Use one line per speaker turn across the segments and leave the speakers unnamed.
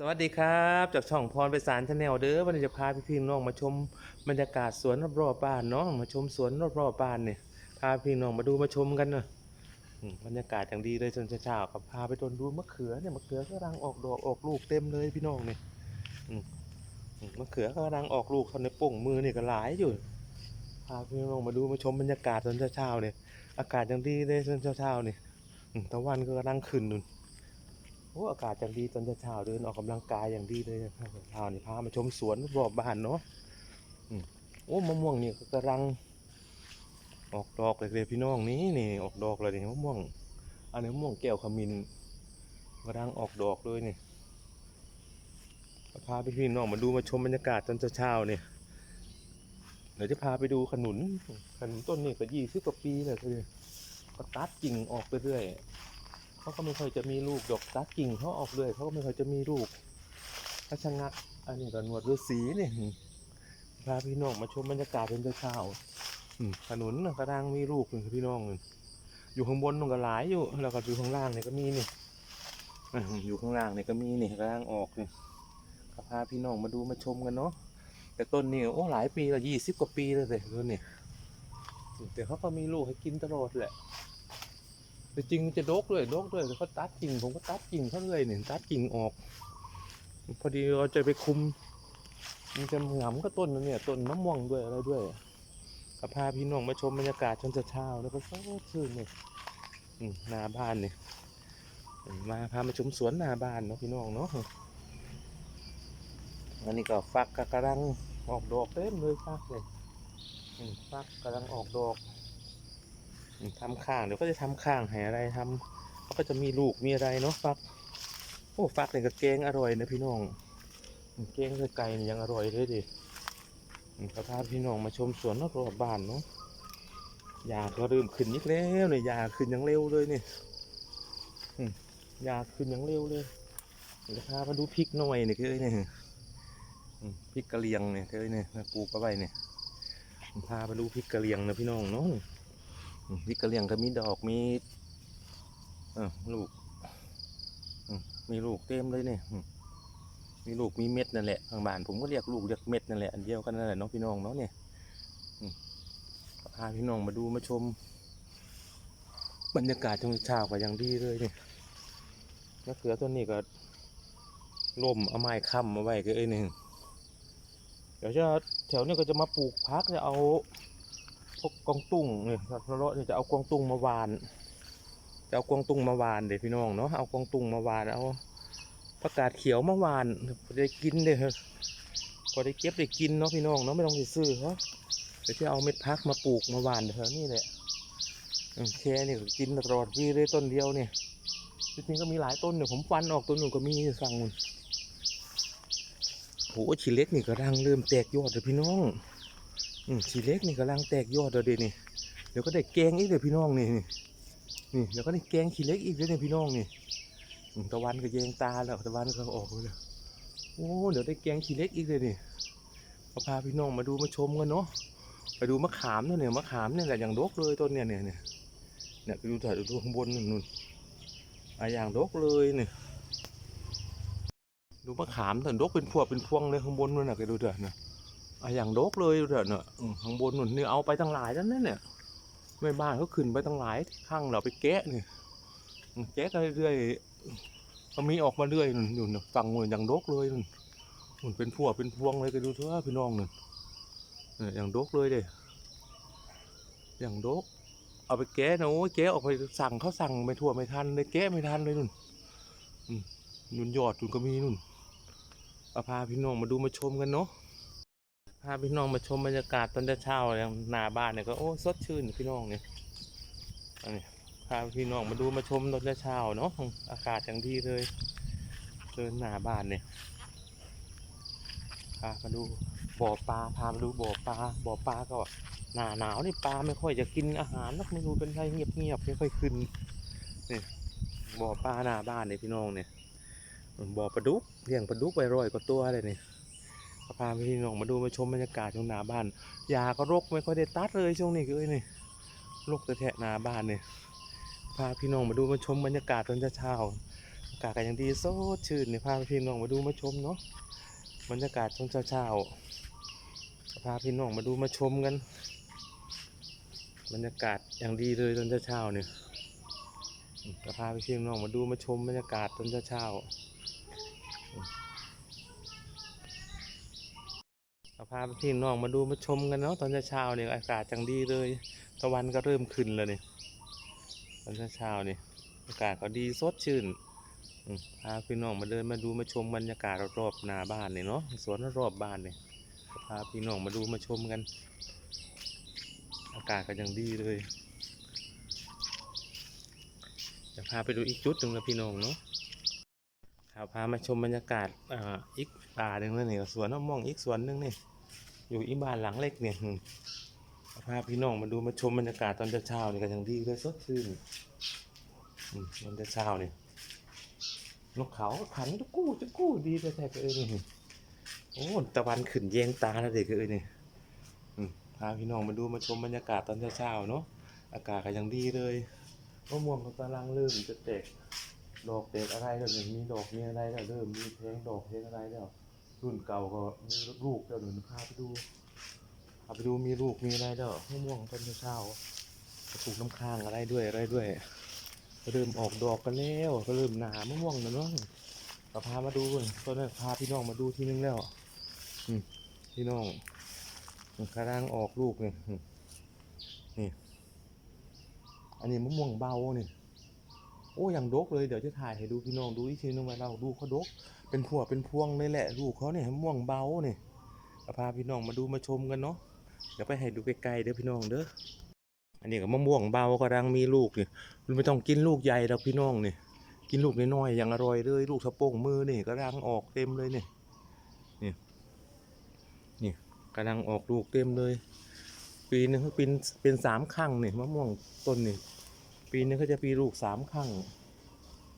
สวัสดีครับ จากช่องพรไปสารชาแนลเด้อวันนี้จะพาพี่พี่น้องมาชมบรรยากาศสวนรอบๆบ้านเนาะมาชมสวนรอบๆบ้านเนี่ยพาพี่น้องมาดูมาชมกันเนาะบรรยากาศอย่างดีเลยจนเช้าๆกับพาไปตนดูมะเขือเนี่ยมะเขือกำลังออกดอกออกลูกเต็มเลยพี่น้องเนี่ยมะเขือกำลังออกลูกเท่าในป่งมือเนี่ยก็หลายอยู่พาพี่น้องมาดูมาชมบรรยากาศตอนเช้าๆเนี่ยอากาศอย่างดีเลยตอนเช้าๆเนี่ยตะวันก็กำลังขึ้นนู่น อ้อากาศอย่างดีตอนเช้าเดินออกกำลังกายอย่างดีเลยนะครับเช้านี่พามาชมสวนรอบบ้านเนาะโอ้มะม่วงนี่ก็กำลัง ออกดอกเลยเลยพี่น้องนี่นี่ออกดอกเลยนี่มะม่วง อันนี้มะม่วงแก้วขมิ้นกำลังออกดอกเลยนี่พาพี่พี่น้องมาดูมาชมบรรยากาศตอนเช้าเนี่ยเดี๋ยวจะพาไปดูขนุนขนุนต้นนี่ก็ยี่สิบกว่าปีเลยคือก็ตัดกิ่งออกไปเรื่อย เขาก็ไม่ค่อยจะมีลูกดอกตัดกิ่งเขาออกเลยเขาก็ไม่ค่อยจะมีลูกถ้าชะงักอันนี้ก็หนวดฤาษีนี่พาพี่น้องมาชมบรรยากาศเป็นเช้าถนนกระด้างมีลูกหนึ่งพี่น้องอยู่ข้างบนมันก็หลายอยู่ แล้วก็อยู่ข้างล่างเนี่ยก็มีนี่อยู่ข้างล่างเนี่ยก็มีนี่กระด้างออกนี่ก็พาพี่น้องมาดูมาชมกันเนาะแต่ต้นนี่โอ้หลายปีละยี่สิบกว่าปีเลยเลยต้นนี่แต่เขาก็มีลูกให้กินตลอดแหละ แต่จริงมันจะดกด้วยดกด้วยแต่เขาตัดกิ่งผมก็ตัดกิ่งเขาเลยเนี่ยตัดกิ่งออก พอดีเราจะไปคุม มันจะหงำก็ต้นนั่นเนี่ยต้นมะม่วงด้วยอะไรด้วยก็พาพี่น้องมาชมบรรยากาศชนเช้าแล้วก็สดชื่นเนี่ยหน้าบ้านเนี่ยมาพามาชมสวนหน้าบ้านเนาะพี่น้องเนาะอันนี้ก็ฟักก็กำลังออกดอกเต็มเลยฟักเลยฟักกำลังออกดอก ทำข้างเดี๋ยวก็จะทำข้างให้อะไรทำเขาก็จะมีลูกมีอะไรเนาะฟัก โอ้ฟักเนี่ยก็แกงอร่อยนะพี่น้องอืมแกงใส่ไก่เนี่ยยังอร่อยเลยดิอืมก็พาพี่น้องมาชมสวนรอบบ้านเนาะยาก็เริ่มขึ้นอีกแล้วเนี่ยยาขึ้นยังเร็วเลยเนี่ยยาขึ้นยังเร็วเลยเดี๋ยวพามาดูพริกหน่อยเนี่ยคือเนี่ยพริกกะเหรี่ยงเนี่ยคือเนี่ยมาปลูกเอาไว้เนี่ยพาไปดูพริกกะเหรี่ยงนะพี่น้องเนาะ อืมพริกกะเหรี่ยงก็มีดอกมีลูกมีลูกเต็มเลยเนี่ยมีลูกมีเม็ดนั่นแหละทางบ้านผมก็เรียกลูกเรียกเม็ดนั่นแหละอันเดียวกันนั่นแหละน้องพี่น้องเนาะเนี่ยพาพี่น้องมาดูมาชม บรรยากาศช่วงเช้าก็ยังดีเลยเนี่ยมะเขือต้นนี้ก็ล่มเอาไม้ค้ำมาไว้ก็เอ้ยหนึ่งเดี๋ยวจะแถวนี้ก็จะมาปลูกพักจะเอา พวกกวางตุ้งเนี่ยสัตว์เลาะเนี่ยจะเอากวางตุ้งมาวาน จะเอากวางตุ้งมาวานเดี๋ยวพี่น้องเนาะเอากวางตุ้งมาวานเอาประกาศเขียวมาวานพอได้กินเด้อพอได้เก็บได้กินเนาะพี่น้องเนาะไม่ต้องไปซื้อเขาะเดี๋ยวจะเอาเม็ดพักมาปลูกมาวานเถอะนี่แหละอืมแค่นี่ก็กินตลอดวีเลยต้นเดียวเนี่ยจริงๆก็มีหลายต้นเนี่ยผมฟันออกต้นหนึ่งก็มีสั่งมันโหชีเล็กนี่ก็รังเริ่มแตกยอดเลยพี่น้อง อืมสีเล็กนี่กำลังแตกยอดแล้วเดี๋ยวนี่เดี๋ยวก็ได้แกงอีกเดี๋ยวพี่น้องนี่นี่นี่เดี๋ยวก็ได้แกงขี้เล็กอีกเดี๋ยวนี่พี่น้องนี่ตะวันก็แยงตาแล้วตะวันก็ออกเลยโอ้เดี๋ยวได้แกงขี้เล็กอีกเลยนี่มาพาพี่น้องมาดูมาชมกันเนาะไปดูมะขามเนี่ยเนี่ยมะขามเนี่ยแหละอย่างดกเลยต้นเนี่ยเนี่ยเนี่ยเนี่ยไปดูถ่ายดูข้างบนนู่นนู่นอะอย่างดกเลยเนี่ยดูมะขามแต่ดกเป็นพวงเป็นพวงเลยข้างบนนู่นน่ะไปดูเถอะนะ อย่างโดกเลยเถอะเนอะอืมข้างบนนู่นนี่เอาไปตั้งหลายแล้วนั่นเนี่ยแม่บ้านเขาขึ้นไปตั้งหลายข้างเราไปแกะเนี่อืมแกะกันเรื่อยๆก็มีออกมาเรื่อยนู่นนู่นน่ะฝั่งนู่นอย่างโดกเลยนู่นนู่นเป็นพวงเป็นพวงเลยก็ดูเถอะพี่น้องนู่นเนี่ยอย่างโดกเลยเด้อย่างโดกเอาไปแกะนะโอ้ยแกะออกไปสั่งเขาสั่งไม่ทั่วไม่ทันเลยแกะไม่ทันเลยนู่นอืมนู่นยอดนู่นก็มีนู่นเอาพาพี่น้องมาดูมาชมกันเนาะาพี่น้องมาชมบรรยากาศตอนเช้าๆเนี่ยหน้าบ้านเนี่ยก็โอ้สดชื่นพี่น้องเนี่ยอันนี้พาพี่น้องมาดูมาชมตอนเช้าเนาะอากาศอย่างดีเลยเดินหน้าบ้านเนี่ยพามาดูบ่อปลาพามาดูบ่อปลาบ่อปลาก็หนาหนาวนี่ปลาไม่ค่อยจะกินอาหารนักไม่รู้เป็นไรเงียบๆไม่ค่อยขึ้นนี่บ่อปลาหน้าบ้านเนี่ยพี่น้องเนี่ยบ่อปลาดุกเลี้ยงปลาดุกไปร้อยกว่าตัวเลยเนี่ย ก็พาพี่น้องมาดูมาชมบรรยากาศช่วงหน้าบ้านยาก็รกไม่ค่อยได้ตัดเลยช่วงนี้ก็เอ้ยนี่รกแต่แทะหน้าบ้านเนี่ยพาพี่น้องมาดูมาชมบรรยากาศตอนเช้าอากาศก็ยังดีโซดชื่นเนี่ยพาพี่น้องมาดูมาชมเนาะบรรยากาศช่วงเช้าพาพี่น้องมาดูมาชมกัน บรรยากาศอย่างดีเลยตอนเช้าเนี่ยก็พาพี่น้องมาดูมาชมบรรยากาศตอนเช้า ๆอืมก็พาพี่น้องมาดูมาชมกันเนาะตอนเช้าๆเนี่ยอากาศอย่างดีเลยตะวันก็เริ่มขึ้นแล้วเนี่ยตอนเช้าๆเนี่ยอากาศก็ดีสดชื่นพาพี่น้องมาเดินมาดูมาชมบรรยากาศรอบๆหน้าบ้านเนี่ยเนาะสวนรอบบ้านเนี่ยพาพี่น้องมาดูมาชมกัน อากาศก็ยังดีเลยจะพาไปดูอีกจุดหนึ่งนะพี่น้องเนาะ ครับพามาชมบรรยากาศอ่าอีกป่าหนึ่งแล้วนี่สวนน้ำมองอีกสวนหนึ่งนี่อยู่อีบ้านหลังเล็กเนี่ยพาพี่น้องมาดูมาชมบรรยากาศตอนเช้าๆนี่ก็ยังดีเลยสดชื่นตอนเช้านี่นกเขาขันจุกกู้จุกกู้ดีแต่แต่ก็เอ้ยนี่โอ้ตะวันขึ้นแยงตาแล้วเด็กเอ้ยนี่พาพี่น้องมาดูมาชมบรรยากาศตอนเช้าๆเนาะอากาศก็ยังดีเลยมะม่วงก็กำลังเริ่มจะแตก ดอกแตกอะไรแล้วเนี่ยมีดอกมีอะไรแล้วเริ่มมีเพลงดอกเพลงอะไรแล้ว รุ่นเก่าก็มีลูกแล้วเดี๋ยวพาไปดูพาไปดูมีลูกมีอะไรแล้วมะม่วงตอนเช้าปลูกน้ำค้างอะไรด้วยอะไรด้วยก็เริ่มออกดอกกันแล้วก็เริ่มหนามะม่วงแล้วเนาะก็พามาดูตอนนั้นพาพี่น้องมาดูทีนึงแล้วพี่น้องกำลังออกลูกนี่อืมนี่ อันนี้มะม่วงเบาเนี่ย โอ้ยังดกเลยเดี๋ยวจะถ่ายให้ดูพี่น้องดูอีกทีนึงว่าเราดูเขาดก เป็นพวเป็นพวงเลยแหละลูกเขาเนี่ยมะม่วงเบาเนี่ยพาพี่น้องมาดูมาชมกันเนาะเดี๋ยวไปให้ดูใกล้ๆเด้อพี่น้องเด้ออันนี้ก็มะม่วงเบากำลังมีลูกเนี่ยไม่ต้องกินลูกใหญ่ดอกพี่น้องเนี่ยกินลูกน้อยๆอย่างอร่อยเลย ลูกสะโพกมือนี่กำลังออกเต็มเลยเนี่นี่นี่กำลังออกลูกเต็มเลย ปีหนึงเขาเป็นเป็นสามครั้งเนี่ยมะม่วงต้นนี่ ปีนึงเขาจะปีลูกสามครั้ง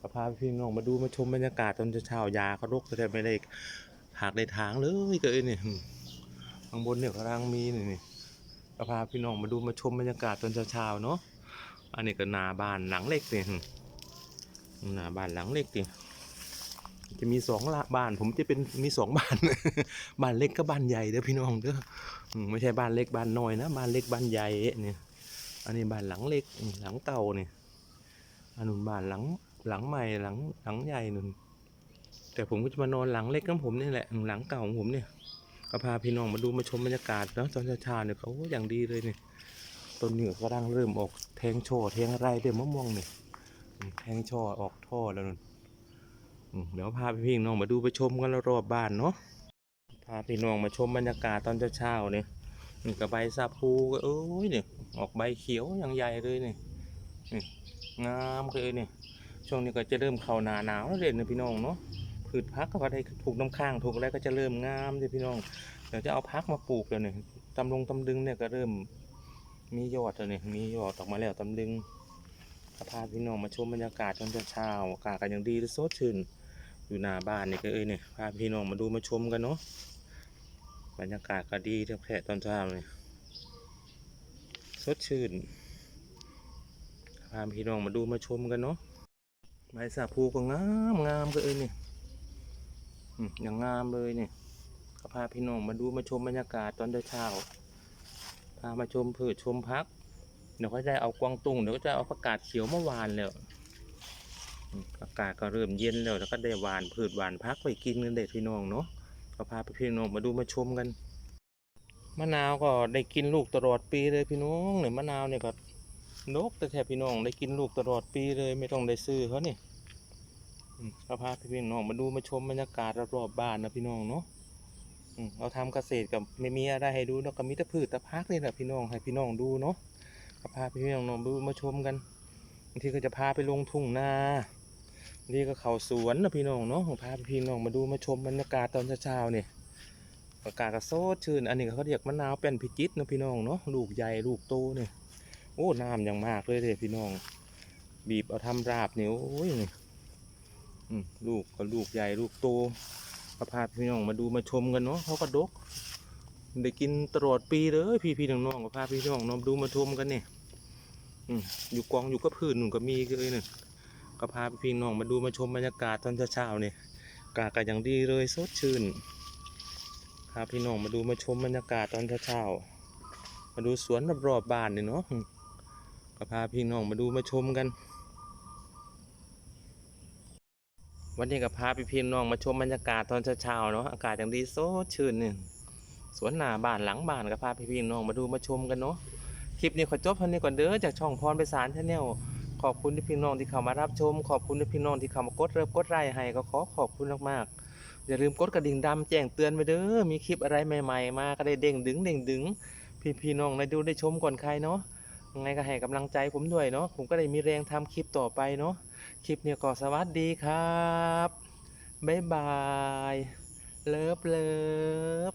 ก็พาพี่น้องมาดูมาชมบรรยากาศตอนเช้าๆยาเขารกแต่ไม่ได้หากได้ทางเลยก็เอ้เนี่ยข้างบนเนี่ยกำลังมีนี่ก็พาพี่น้องมาดูมาชมบรรยากาศตอนเช้าๆเนาะอันนี้ก็นาบ้านหลังเล็กเนี่ยนาบ้านหลังเล็กเนี่ยจะมีสองละบ้าน ผมจะเป็นมีสองบ้าน บ้านเล็กกับบ้านใหญ่เด้อพี่น้องเด้อไม่ใช่บ้านเล็กบ้านน้อยนะบ้านเล็กบ้านใหญ่เนี่ย อันนี้บ้านหลังเล็กหลังเก่าเนี่ยอันนู้นบ้านหลังหลังใหม่หลังหลังใหญ่นู่นแต่ผมก็จะมานอนหลังเล็กของผมนี่แหละหลังเก่าของผมเนี่ยก็พาพี่น้องมาดูมาชมบรรยากาศเนาะตอนเช้าๆเนี่ยเขาอย่างดีเลยเนี่ยต้นนี้ก็กำลังเริ่มออกแทงช่อแทงอะไรเดี๋ยวมะม่วงเนี่ยแทงช่อออกท่อแล้วนู่นเดี๋ยวพาพี่น้องมาดูไปชมกันรอบบ้านเนาะพาพี่น้องมาชมบรรยากาศตอนเช้าๆเนี่ย นี่กับใบซาพูก็เอ้ยเนี่ยออกใบเขียวอย่างใหญ่เลยเนี่ยนี่งามเลยเนี่ยช่วงนี้ก็จะเริ่มเข้าหนาหนาวแล้วเด่นนะพี่น้องเนาะพืชพักก็ได้ถูกน้ำค้างถูกอะไรก็จะเริ่มงามเลยพี่น้องเดี๋ยวจะเอาพักมาปลูกแล้วเนี่ยตำลงตำลึงเนี่ยก็เริ่มมียอดแล้วเนี่ยมียอดออกมาแล้วตำลึงก็พาพี่น้องมาชมบรรยากาศตอนเช้าอากาศก็ยังดีและสดชื่นอยู่หน้าบ้านนี่ก็เอ้ยเนี่ยพาพี่น้องมาดูมาชมกันเนาะ บรรยากาศก็ดีทั้งแผลตอนเช้าเลยสดชื่นพาพี่น้องมาดูมาชมกันเนาะใบสาพูก็งามงามก็เอ้ยเนี่ยอย่างงามเลยเนี่ยก็พาพี่น้องมาดูมาชมบรรยากาศตอนเช้าพามาชมพืชชมพักเดี๋ยวก็จะเอากวางตุ้งเดี๋ยวก็จะเอาประกาศเขียวเมื่อวานแล้วอืมอากาศก็เริ่มเย็นแล้วแล้วก็ได้หวานพืชหวานพักไปกินกันเด็ดพี่น้องเนาะ ก็พาไปพี่น้องมาดูมาชมกันมะนาวก็ได้กินลูกตลอดปีเลยพี่น้องเนี่ยมะนาวเนี่ยก็นกแต่แทบพี่น้องได้กินลูกตลอดปีเลยไม่ต้องได้ซื้อเขาเนี่อืมก็พาพี่น้องมาดูมาชมบรรยากาศรอบๆบ้านนะพี่น้องเนาะเราทำเกษตรกับไม่มีอะไรให้ดูเนาก็มีแต่พืชแต่พักนี่แหละพี่น้องให้พี่น้องดูเนาะก็พาพี่น้องมาดูมาชมกันบางทีก็จะพาไปลงทุ่งนา นี่ก็เขาสวนนะพี่น้องเนาะพาพี่น้องมาดูมาชมบรรยากาศตอนเช้าๆเนี่ยอากาศก็โซดชื่น อันนี้เขาเรียกมะนาวเป็นพิจิตรนะพี่น้องเนาะ ลูกใหญ่ลูกโตเนี่ย โอ้น้ำอย่างมากเลยเลยพี่น้อง บีบเอาทำราบเนี่ยโอ้ยนี่ลูกก็ลูกใหญ่ลูกโตก็พาพี่น้องมาดูมาชมกันเนาะเขาก็ดก ได้กินตลอดปีเลยพี่พี่น้องๆก็พาพี่น้องมาดูมาชมกันเนี่ยอยู่กองอยู่กับพื้นหนุ่นก็มีเลยเนี่ย ก็พาพี่น้องมาดูมาชมบรรยากาศตอนเช้าๆนี่อากาศก็อย่างดีเลยสดชื่นพาพี่น้องมาดูมาชมบรรยากาศตอนเช้าๆมาดูสวนรอบๆบ้านนี่เนาะก็พาพี่น้องมาดูมาชมกัน วันนี้ก็พาพี่พี่น้องมาชมบรรยากาศตอนเช้าๆเนาะอากาศอย่างดีสดชื่นนี่สวนหน้าบ้านหลังบ้านก็พาพี่พี่น้องมาดูมาชมกันเนาะคลิปนี้ขอจบเท่านี้ก่อนเด้อจากช่องพรไปสารชาแนล ขอบคุณที่พี่น้องที่เข้ามารับชม ขอบคุณที่พี่น้องที่เข้ามากดเริ่มกดไลค์ให้ก็ขอขอบคุณมากๆอย่าลืมกดกระดิ่งดำแจ้งเตือนไว้เด้อมีคลิปอะไรใหม่ ๆ มาก็ได้เด้งดึงเด้งดึงพี่พี่น้องได้ดูได้ชมก่อนใครเนาะยังไงก็ให้กำลังใจผมด้วยเนาะผมก็ได้มีแรงทำคลิปต่อไปเนาะคลิปนี้ก็สวัสดีครับบ๊ายบายเลิฟเลิฟ